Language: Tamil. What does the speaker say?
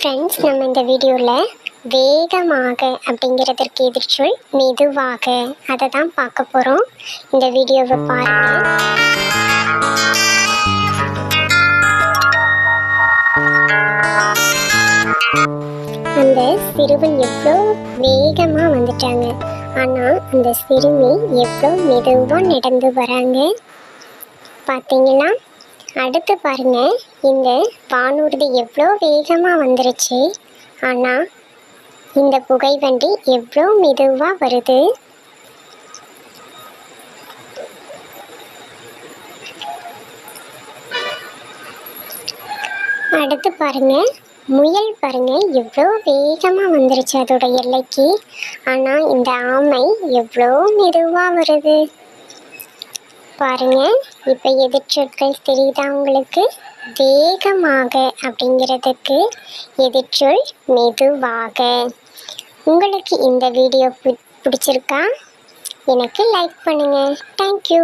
ஃப்ரெண்ட்ஸ் நம்ம இந்த வீடியோவில் வேகமாக அப்படிங்கிறதற்கு எதிர்ச்சொல் மெதுவாக அதை தான் பார்க்க போகிறோம் இந்த வீடியோவை பாருங்கள் அந்த சிறுவன் எவ்வளோ வேகமாக வந்துட்டாங்க. ஆனால் அந்த சிறுமி எவ்வளோ மெதுவாக நடந்து வராங்க. பார்த்தீங்களா அடுத்து பாருங்க. இந்த வானூர்தி எவ்வளோ வேகமாக வந்துருச்சு. ஆனால் இந்த புகை வண்டி எவ்வளோ மெதுவாக வருது. அடுத்து பாருங்க. முயல் பாருங்க எவ்வளோ வேகமாக வந்துருச்சு அதோட எல்லைக்கு. ஆனால் இந்த ஆமை எவ்வளோ மெதுவாக வருது. பாருங்கள் இப்போ எதிர்ச்சொற்கள் தெரியுதா உங்களுக்கு? வேகமாக அப்படிங்கிறதுக்கு எதிர்ச்சொல் மெதுவாக. உங்களுக்கு இந்த வீடியோ பி- பிடிச்சிருக்கா? எனக்கு லைக் பண்ணுங்கள் தேங்க்யூ